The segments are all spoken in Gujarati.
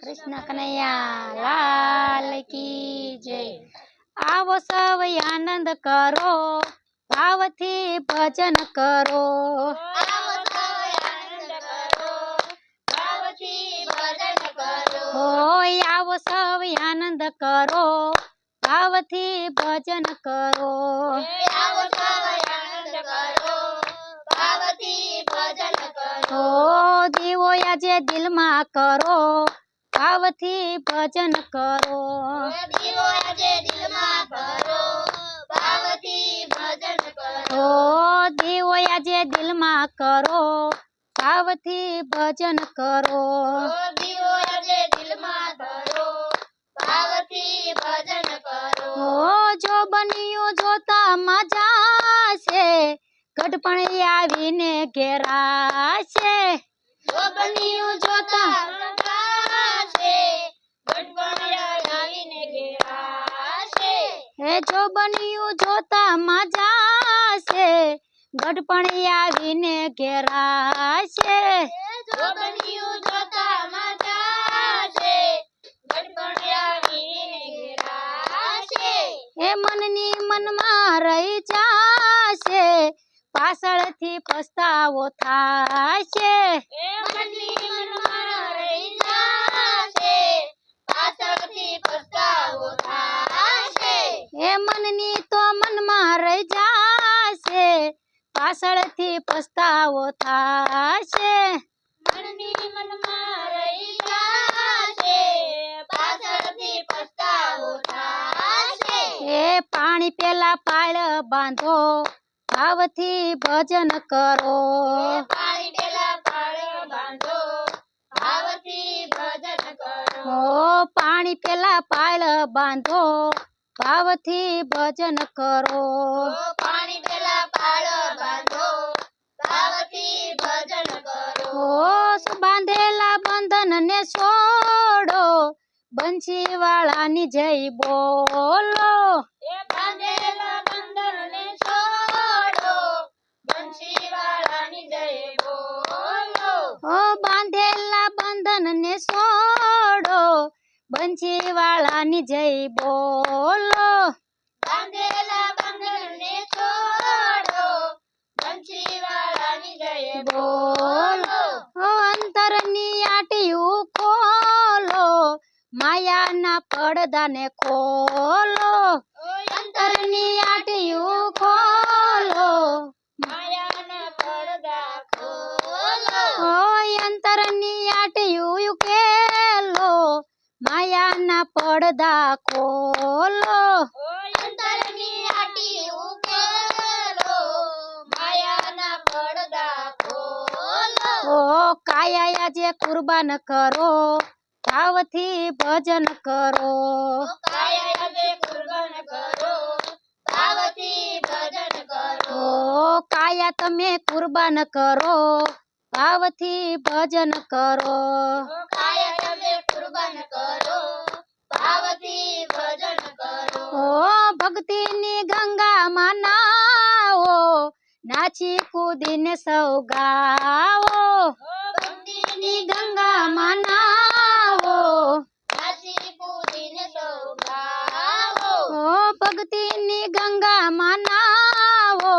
કૃષ્ણ કનૈયા લાલ કી જય આવો સૌ આનંદ કરો ભાવથી ભજન કરો આવો સૌ આનંદ કરો, ભાવથી ભજન કરો. હોય આવો સૌ આનંદ કરો ભાવથી ભજન કરો એ આનંદ કરો, ભાવથી ભજન કરો. ઓ દીવો આજે દિલમાં કરો ભાવથી ભજન કરો. દીવો આજે દિલમાં કરો, ભાવથી ભજન કરો. ઓ દીવો આજે દિલમાં કરો. ભાવથી ભજન કરો. દીવો આજે દિલમાં કરો, ભાવથી ભજન કરો. જો બન્યું જોતા મજા છે. ગઢપણ આવીને ઘેરાશે જો બન્યું જોતા રંગાશે, ગઢપણ આવીને ઘેરાશે. હે જો બન્યું જોતા મજા છે. ગઢપણ આવીને ઘેરાશે જો બન્યું જોતા મજાશે, ગઢપણ આવીને ઘેરાશે. એ મનની મનમાં રહી જાશે. પાછળથી પસ્તાવો થાશે. એ મનની પાછળથી પસ્તાવો થાશે મનની મનમાં રહી જાશે, પાછળથી પસ્તાવો થાશે. એ પાણી પેલા પાળ બાંધો ભાવથી ભજન કરો પાણી પેલા પાળ બાંધો, ભાવથી ભજન કરો. ઓ પાણી પેલા પાળ બાંધો ભાવથી ભજન કરો ભાવથી ભજન કરો. ઓ બાંધેલા બંધન ને છોડો. બંસી વાળાની જય બોલો. એ બાંધેલા બંધનને છોડો, બંસીવાળાની જય બોલો. ઓ બાંધેલા બંધન ને છોડો. બંસી વાળાની જય બોલો બાંધેલા બંધનને છોડો, જય બોલો. ઓ અંતરની આટિયું ખોલો માયાના પડદાને ખોલો અંતરની આટિયું ખોલો માયાના પડદા ખોલો. અંતરની આટિયું માયાના પડદા ખોલો ઓય અંતરની આટી ઉકેલો, માયાના પડદા ખોલો. ઓ કાયા આજે કુરબાન કરો ભાવથી ભજન કરો કાયા આજે કુરબાન કરો, ભાવથી ભજન કરો. ઓ કાયા તમે કુરબાન કરો ભાવથી ભજન કરો કાયા તમે કુરબાન કરો, ભાવથી ભજન કરો. ઓ ભક્તિની ગંગામાં નાવો નાચી કૂદીને સૌ ગાવો ભક્તિની ગંગામાં નાવો નાસી કૂદીને સૌ ગાવો. ઓ ભક્તિની ગંગામાં નાવો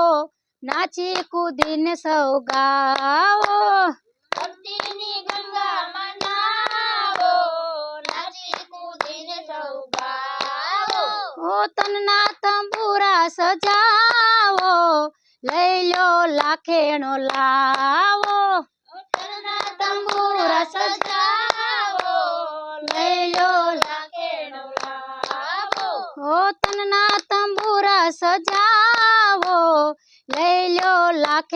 નાચી કૂદીને સૌ ગાવો ભક્તિની ગંગામાં નાવો, નાચી કૂદીને સૌ ગાવો. ઓ તનના તંબુરા સજાવો. લઈ લો લાખેણો લાવો તનના તંબુરા સજાવો, લઈ લો લાખેણો લાવો. ઓ તનના તંબુરા સજાવો લઈ લો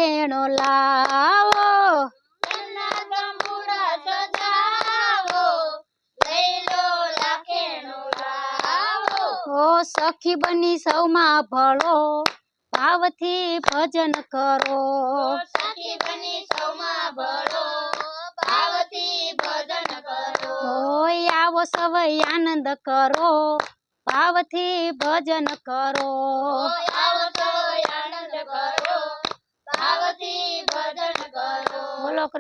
લાખેણો લાવો. ઓ સખી બની સૌમાં ભળો. ભાવથી ભજન કરો. સખી બની સૌમાં ભળો, ભાવથી ભજન કરો. ઓય આવો સવય આનંદ કરો. ભાવથી ભજન કરો ઓય આવો સૌ આનંદ કરો, ભાવથી ભજન કરો બોલો